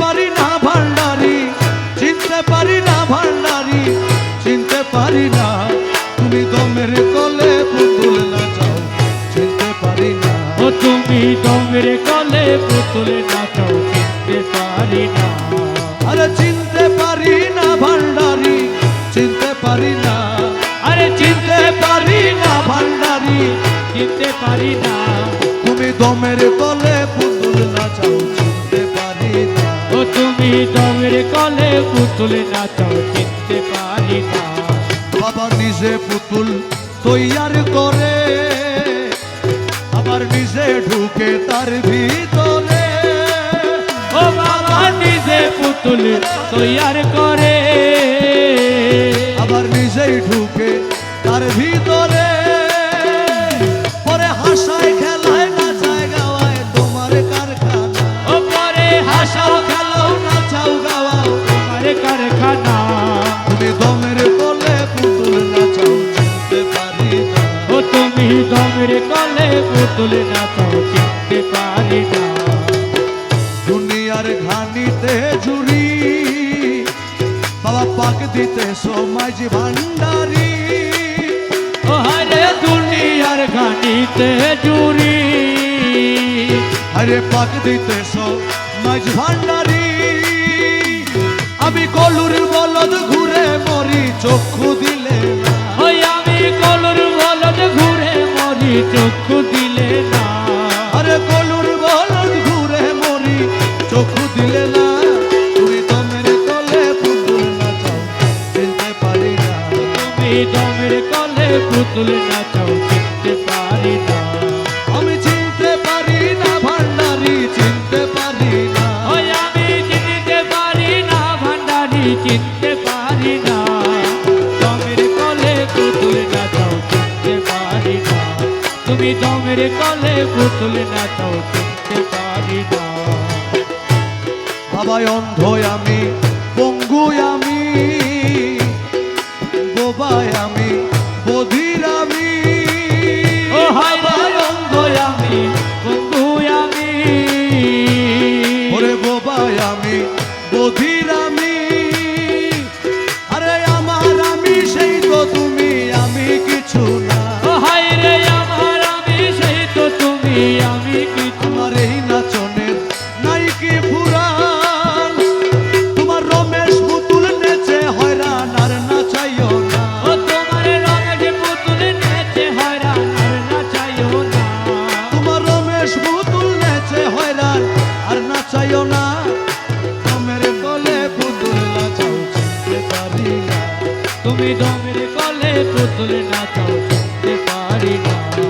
পারি না ভান্ডারি চিনতে পারি না ভান্ডারি চিনতে পারি না। তুমি দমের কলে পুতুল নাচাও চিনতে পারি না। ও তুমি দমের কলে পুতুল নাচাও চিনতে পারি না। আরে চিনতে পারি না ভান্ডারি চিনতে পারি না। আরে চিনতে পারি না ভান্ডারি চিনতে পারি না। তুমি দমের কলে পুতুল নাচাও দমের কলে পুতুল নাচাও চিনতে পারি না। বাবা নিজে পুতুল তৈয়ার করে আবার নিজে ঢুকে তার ভিতরে। ও বাবা নিজে পুতুল তৈয়ার করে। আবার নিজেই ঢুকে তার ভিতরে। পুতুল নাচাও চিনতে পারি না। দুনিয়ার ঘানিতে জুড়ি বাবা পাক দিতে সমাজ ভান্ডারি। হরে দুনিয়ার গানিতে জুড়ি আরে পাক দিতে সমাজ ভান্ডারি। আমি কলুর বলদ ঘুরে মরি চক্ষু দিলে না। আমি কলুর বলদ ঘুরে মরি চক্ষু পুতুল নাচাও চিনতে পারি না। আমি চিনতে পারি না ভান্ডারি চিনতে পারি না। ওই আমি চিনতে পারি না ভান্ডারি চিনতে পারি না। দমের কলে পুতুল নাচাও চিনতে পারি না। তুমি দমের কলে পুতুল নাচাও চিনতে পারি না। বাবাই অন্ধ আমি বধির আমি। আরে আমার আমি সেই তো তুমি, আমি কিছু না। হায় রে আমার আমি তো তুমি, আমি তুমি দমের কলে পুতুল নাচাও চিনতে পারি না।